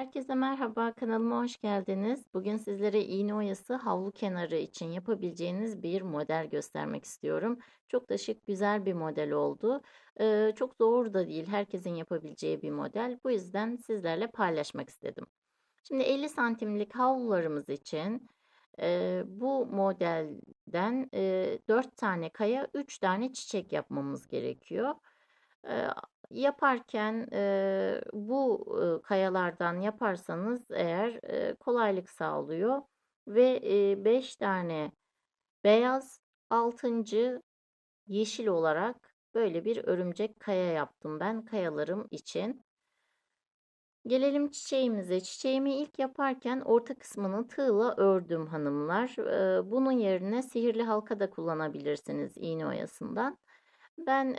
Herkese merhaba, kanalıma hoş geldiniz. Bugün sizlere iğne oyası havlu kenarı için yapabileceğiniz bir model göstermek istiyorum. Çok da şık, güzel bir model oldu. Ee, çok zor da değil, herkesin yapabileceği bir model. Bu yüzden sizlerle paylaşmak istedim. Şimdi 50 santimlik havlularımız için e, bu modelden e, 4 tane kaya, 3 tane çiçek yapmamız gerekiyor. Yaparken bu kayalardan yaparsanız eğer kolaylık sağlıyor ve 5 tane beyaz altıncı yeşil olarak böyle bir örümcek kaya yaptım ben kayalarım için. Gelelim çiçeğimize. Çiçeğimi ilk yaparken orta kısmını tığla ördüm hanımlar. Bunun yerine sihirli halka da kullanabilirsiniz iğne oyasından. Ben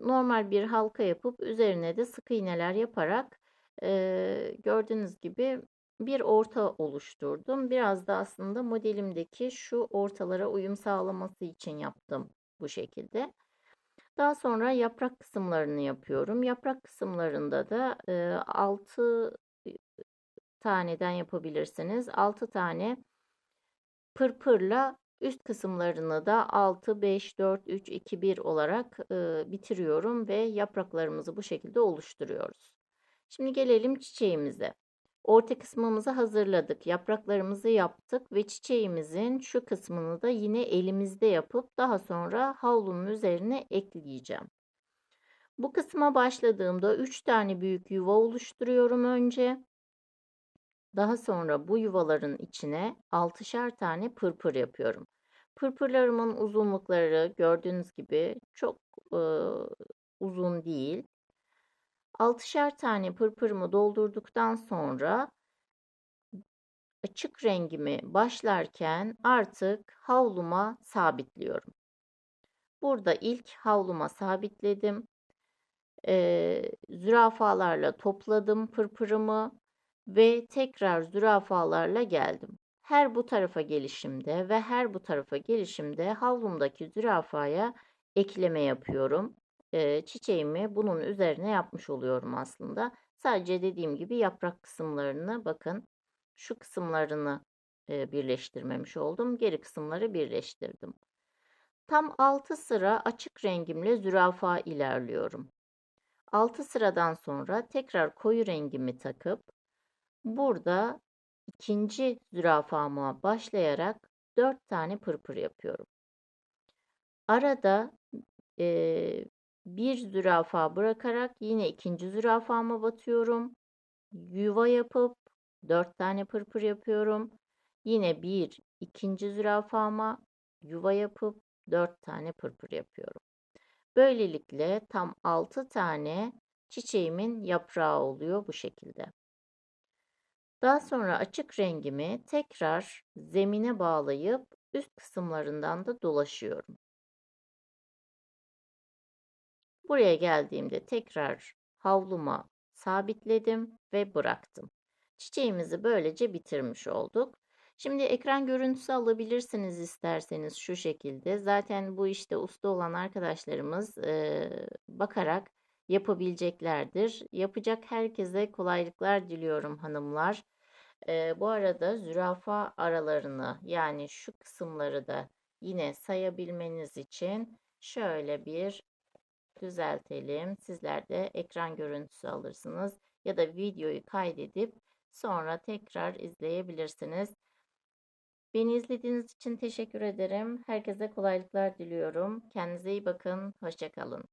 normal bir halka yapıp üzerine de sık iğneler yaparak e, gördüğünüz gibi bir orta oluşturdum. Biraz da aslında modelimdeki şu ortalara uyum sağlaması için yaptım bu şekilde. Daha sonra yaprak kısımlarını yapıyorum. Yaprak kısımlarında da e, 6 taneden yapabilirsiniz. 6 tane pırpırla Üst kısımlarını da 6, 5, 4, 3, 2, 1 olarak e, bitiriyorum ve yapraklarımızı bu şekilde oluşturuyoruz. Şimdi gelelim çiçeğimize. Orta kısmımızı hazırladık. Yapraklarımızı yaptık ve çiçeğimizin şu kısmını da yine elimizde yapıp daha sonra havlunun üzerine ekleyeceğim. Bu kısma başladığımda 3 tane büyük yuva oluşturuyorum önce. Daha sonra bu yuvaların içine 6'şer tane pırpır yapıyorum. Pırpırlarımın uzunlukları gördüğünüz gibi çok e, uzun değil. 6'şer tane pırpırımı doldurduktan sonra açık rengimi başlarken artık havluma sabitliyorum. Burada ilk havluma sabitledim. E, zürafalarla topladım pırpırımı ve tekrar zürafalarla geldim. Her bu tarafa gelişimde ve her bu tarafa gelişimde havlumdaki zürafaya ekleme yapıyorum. Ee, çiçeğimi bunun üzerine yapmış oluyorum aslında. Sadece dediğim gibi yaprak kısımlarını bakın şu kısımlarını e, birleştirmemiş oldum. Geri kısımları birleştirdim. Tam 6 sıra açık rengimle zürafa ilerliyorum. 6 sıradan sonra tekrar koyu rengimi takıp Burada ikinci zürafama başlayarak dört tane pırpır yapıyorum. Arada e, bir zürafa bırakarak yine ikinci zürafama batıyorum. Yuva yapıp dört tane pırpır yapıyorum. Yine bir ikinci zürafama yuva yapıp dört tane pırpır yapıyorum. Böylelikle tam altı tane çiçeğimin yaprağı oluyor bu şekilde. Daha sonra açık rengimi tekrar zemine bağlayıp üst kısımlarından da dolaşıyorum. Buraya geldiğimde tekrar havluma sabitledim ve bıraktım. Çiçeğimizi böylece bitirmiş olduk. Şimdi ekran görüntüsü alabilirsiniz isterseniz şu şekilde. Zaten bu işte usta olan arkadaşlarımız e, bakarak yapabileceklerdir. Yapacak herkese kolaylıklar diliyorum hanımlar. E, bu arada zürafa aralarını yani şu kısımları da yine sayabilmeniz için şöyle bir düzeltelim. Sizler de ekran görüntüsü alırsınız ya da videoyu kaydedip sonra tekrar izleyebilirsiniz. Beni izlediğiniz için teşekkür ederim. Herkese kolaylıklar diliyorum. Kendinize iyi bakın. Hoşçakalın.